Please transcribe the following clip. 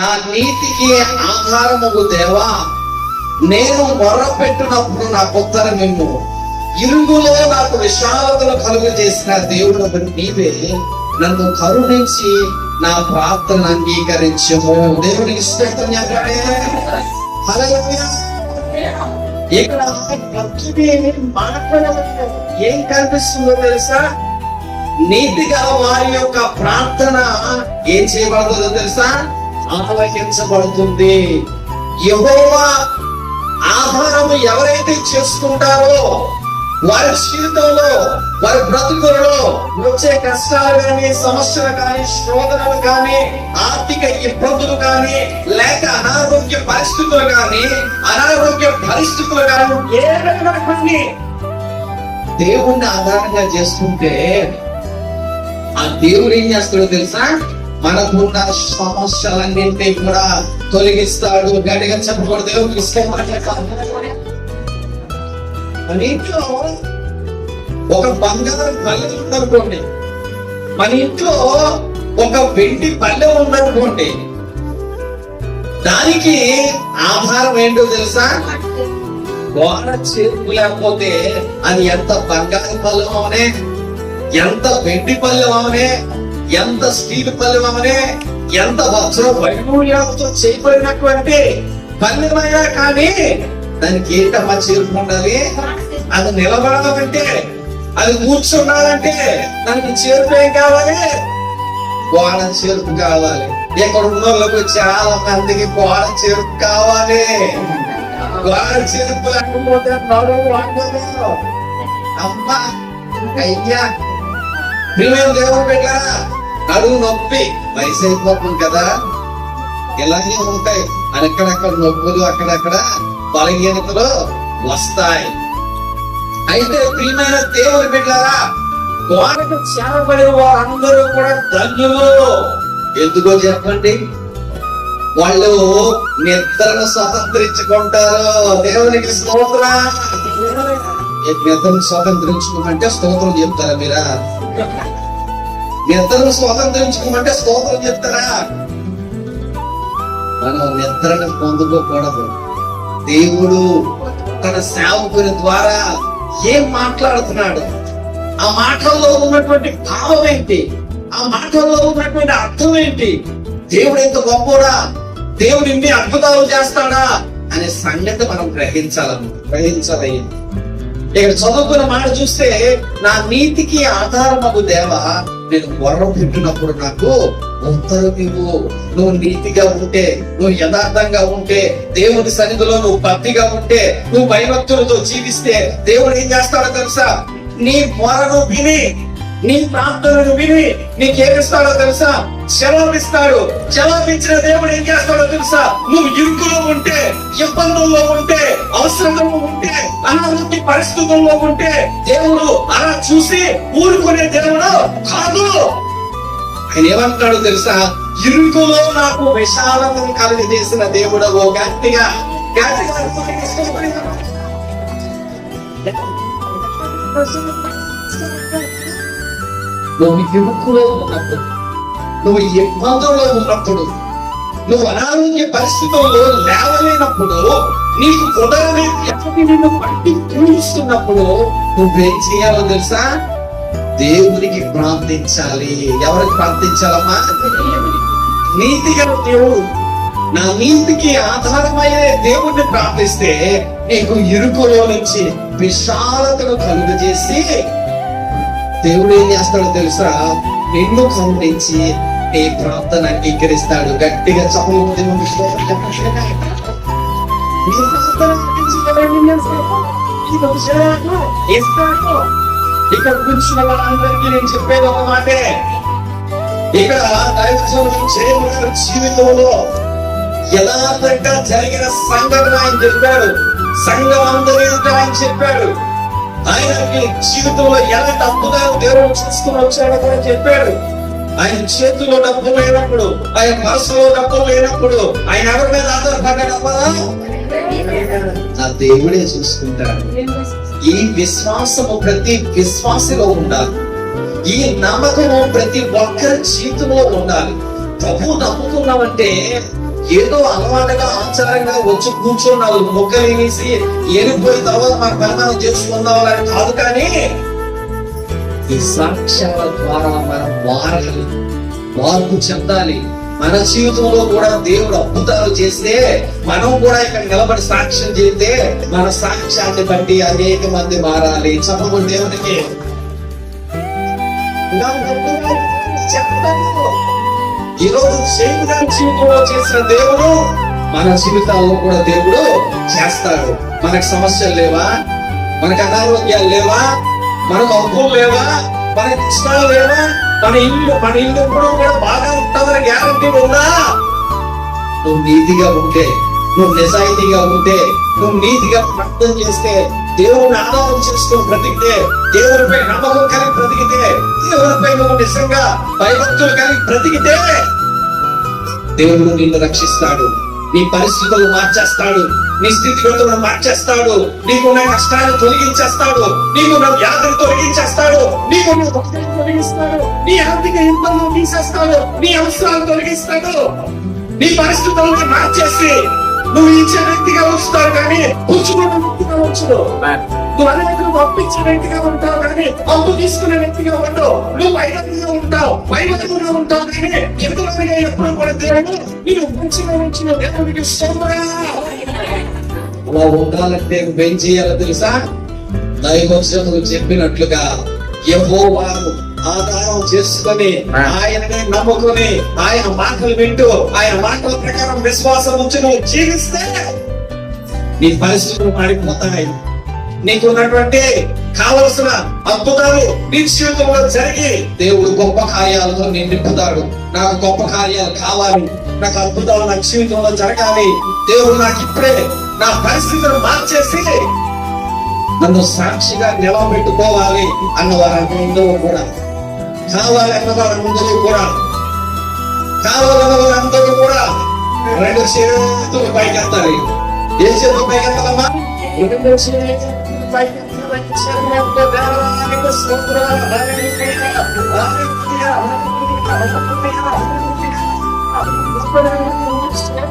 నా నీతికి ఆధారము దేవా నేను మొర్ర పెట్టినప్పుడు నాకు ఉత్తరం ఇమ్ము ఇరుగులో నాకు విశాలతను కలుగు చేసిన దేవుడు నీవే. నన్ను కరుణించి నా ప్రార్థన అంగీకరించము. దేవుడికి స్తోత్రం ఇక్కడ భక్తుడి ఏం కనిపిస్తుందో తెలుసా? నీతిగా వారి యొక్క ప్రార్థన ఏం చేయబడుతుందో తెలుసా? ఆలకించబడుతుంది. యహోవా ఆహారం ఎవరైతే చేసుకుంటారో వారి జీవితంలో వారి బ్రతుకులలో వచ్చే కష్టాలు కానీ సమస్యలు కానీ శోధనలు కానీ ఆర్థిక ఇబ్బందులు కానీ లేక అనారోగ్య పరిస్థితులు కానీ అనారోగ్య పరిస్థితులు కానీ ఏదైనా కానీ దేవుణ్ణి ఆధారంగా చేసుకుంటే ఆ దేవుడు ఏం చేస్తాడో తెలుసా? మనకున్న సమస్యలన్నింటినీ కూడా తొలగిస్తాడు. గడిగా చెప్పకూడదు. మన ఇంట్లో ఒక బంగారం పల్లె ఉందనుకోండి. మన ఇంట్లో ఒక వెండి పల్లె ఉందనుకోండి. దానికి ఆధారం ఏంటో తెలుసా? గోడ చేరుకు లేకపోతే అది ఎంత బంగారు పల్లెం అవనే ఎంత వెండి పల్లెం అవనే ఎంత స్టీల్ పల్లెమనే ఎంత వజ్ర వైడూర్యాలతో చేయబడినటువంటి పల్లెమైనా కానీ దానికి ఏంటమ్మా చేరుకు ఉండాలి? అది నిలబడాలంటే అది కూర్చున్నాడంటే దానికి చేరుకు ఏం కావాలి? గోడ చేరుకు కావాలి. ఇక్కడ ఉన్న వాళ్ళకు చాలా మందికి గోడ చేరుకు కావాలి. గోడ చేరుకు లేకపోతే నడువు అమ్మా అయ్యా ప్రియమైన దేవుడు పెట్టారా నడువు నొప్పి. వయసు అయిపోతుంది కదా. ఇలాగే ఉంటాయి. అక్కడక్కడ నొప్పులు అక్కడక్కడ బలహీనతలు వస్తాయి. అయితే ప్రియమైన దేవుడు బిడ్డారా కోరకు చేరబడే వారందరూ కూడా ధన్యులు. ఎందుకో చెప్పండి? వాళ్ళు నిద్రను స్వతంత్రించుకుంటారు. దేవునికి స్తోత్ర. నిద్రను స్వతంత్రించుకోమంటే స్తోత్రం చెప్తారా మీరా? నిద్రను స్వతంత్రించుకోమంటే స్తోత్రం చెప్తారా? మనం నిద్రను పొందుకోకూడదు. దేవుడు తన సేవకుని ద్వారా ఏం మాట్లాడుతున్నాడు? ఆ మాటల్లో ఉన్నటువంటి భావం ఏంటి? ఆ మాటల్లో ఉన్నటువంటి అర్థం ఏంటి? దేవుడు ఎంత గొప్పడా దేవుడు ఇన్ని అద్భుతాలు చేస్తాడా? అనే సంగతి మనం గ్రహించాలను గ్రహించాలయ్యి ఇక్కడ చదువుకున్న మాట చూస్తే నా నీతికి ఆధారమగు దేవ నేను వరం పెట్టినప్పుడు నాకు ఉత్తరం ఇవ్వు. నువ్వు నీతిగా ఉంటే నువ్వు యథార్థంగా ఉంటే దేవుని సన్నిధిలో నువ్వు భక్తిగా ఉంటే నువ్వు భయభక్తులతో జీవిస్తే దేవుడు ఏం చేస్తాడో తెలుసా? నీ మొరను విని నీ ప్రార్థనను విని నీకేమిస్తాడో తెలుసా? సెలవిస్తాడు సెలవిచ్చిన దేవుడు ఏం చేస్తాడో తెలుసా? నువ్వు ఇరుకులో ఉంటే ఇబ్బందుల్లో ఉంటే అవసరంలో ఉంటే అనారోగ్య పరిస్థితుల్లో ఉంటే దేవుడు అలా చూసి ఊరుకునే దేవుడు కాదు. ఆయన ఏమంటాడో తెలుసా? ఇరుకులో నాకు విశాలతను కలిగి చేసిన దేవుడు ఓ గట్టిగా గట్టిగా నువ్వు ఇరుకులో ఉన్నప్పుడు నువ్వు ఇబ్బందుల్లో ఉన్నప్పుడు నువ్వు అనారోగ్య పరిస్థితుల్లో లేవలేనప్పుడు నీకు కుదరని ఎప్పటి నిన్ను పట్టి పూజిస్తున్నప్పుడు నువ్వేం చేయాలో తెలుసా? దేవునికి ప్రార్థించాలి. ఎవరికి ప్రార్థించాలమ్మా? నీతిగా దేవుడు నా నీతికి ఆధారమయ్యే దేవుణ్ణి ప్రార్థిస్తే నీకు ఇరుకులో నుంచి విశాలతను కలుగజేసి దేవుడు ఏం చేస్తాడో తెలుసా? నిన్ను కరుణించి నీ ప్రార్థన అంగీకరిస్తాడు. గట్టిగా చదువు ఇస్తాడు. ఇక్కడ కూర్చున్న వాళ్ళందరికీ నేను చెప్పేది ఒక మాటే. ఇక్కడ దైవజనులు చేయబడిన జీవితంలో యథార్థంగా జరిగిన సంఘటన ఆయన చెప్పాడు. సంఘం అందరూ ఆయన చెప్పాడు. ఆయనకి జీవితంలో ఎలాంటి అద్భుతాలు దేవుడు చూసుకుని వచ్చాడో కూడా చెప్పాడు. ఆయన చేతిలో డబ్బు లేనప్పుడు ఆయన మనసులో డబ్బు లేనప్పుడు ఆయన ఎవరి మీద ఆధారపడ్డాడమ్మా నా దేవుడే చూసుకుంటాడు. ఈ విశ్వాసము ప్రతి విశ్వాసిలో ఉండాలి. ఈ నమ్మకము ప్రతి ఒక్కరి జీవితంలో ఉండాలి. ప్రభు నమ్ముకున్నామంటే ఏదో అలవాటుగా ఆచారంగా వచ్చి కూర్చున్నావు మొక్కలు వేసి ఏరిపోయిన తర్వాత మన పరిమాణం చేసుకుందాం అని కాదు కానీ ఈ సాక్ష్యాల ద్వారా మనం మారాలి మార్పు చెందాలి. మన జీవితంలో కూడా దేవుడు అద్భుతాలు చేస్తే మనం కూడా ఇక్కడ నిలబడి సాక్ష్యం చేస్తే మన సాక్ష్యాన్ని బట్టి అనేక మంది మారాలి. చెప్పకుండా దేవునికి. ఈరోజు షేక్ గారి జీవితంలో చేసిన దేవుడు మన జీవితాల్లో కూడా దేవుడు చేస్తాడు. మనకు సమస్యలు లేవా? మనకు అనారోగ్యాలు లేవా? మనకు అప్పులు లేవా? మన ఇష్టాలు లేవా? మన ఇల్లు మన ఇల్లు కూడా బాగా ఉంటుందని గ్యారంటీ ఉందా? నువ్వు నీతిగా ఉంటే నువ్వు నిజాయితీగా ఉంటే నువ్వు నీతిగా ప్రార్థన చేస్తే దేవుని ఆధారం చేసుకొని బ్రతికితే దేవునిపై నమ్మకం కలిగి బ్రతికితే దేవునిపై నువ్వు నిజంగా భయభక్తులు కలిగి బ్రతికితే దేవుడు నిన్ను రక్షిస్తాడు. నీ పరిస్థితులు మార్చేస్తాడు. నీ స్థితిగతులను మార్చేస్తాడు. నీకున్న కష్టాన్ని తొలగించేస్తాడు. నీకున్న వ్యాధులు తొలగించేస్తాడు. నీకున్న తొలగిస్తాడు. నీ ఆర్థిక ఇబ్బందులు తీసేస్తాడు. నీ అవసరాలు తొలగిస్తాడు. నీ పరిస్థితులను మార్చేసి నువ్వు ఇచ్చే వ్యక్తిగా ఉంచుతావు కానీ పుచ్చుకునే వ్యక్తిగా ఉంచుడు నువ్వు అనేకులు పంపించే వ్యక్తిగా ఉంటావు కానీ అప్పు తీసుకునే వ్యక్తిగా ఉండవు. నువ్వు వైద్యంగా ఉంటావు. వైద్యంగా ఉంటావు కానీ ఎందుకంటే ఎప్పుడు కూడా దేవుడు నేను మంచిగా ఉంచిన దేవుడికి. అలా ఉండాలంటే నువ్వు ఏం చేయాలో తెలుసా? దైవచనము చెప్పినట్లుగా యెహోవాను ఆధారం చేసుకొని ఆయననే నమ్ముకొని ఆయన మాటలు వింటూ ఆయన మాటల ప్రకారం విశ్వాసం ఉంచి నువ్వు జీవిస్తే నీ పరిస్థితులు మారిపోతాయి. నీకు ఉన్నటువంటి కావలసిన అద్భుతాలు నీ జీవితంలో జరిగి దేవుడు గొప్ప కార్యాలతో నేను నింపుతాడు నాకు గొప్ప కార్యాలు కావాలి. నాకు అద్భుతాలు నా జీవితంలో జరగాలి. దేవుడు నాకు ఇప్పుడే నా పరిస్థితులను మార్చేసి నన్ను సాక్షిగా నిలబెట్టుకోవాలి అన్న వారందరూ కూడా కావాలి అన్న వారందరూ కూడా కావాలన్న వారందరూ కూడా రెండు చేతులు పైకెత్తాలి ఏ చేతులు పైకెత్తాలమ్మా రెండు చేతులు పైకెత్తాలి దేవానికి స్తోత్రాలు.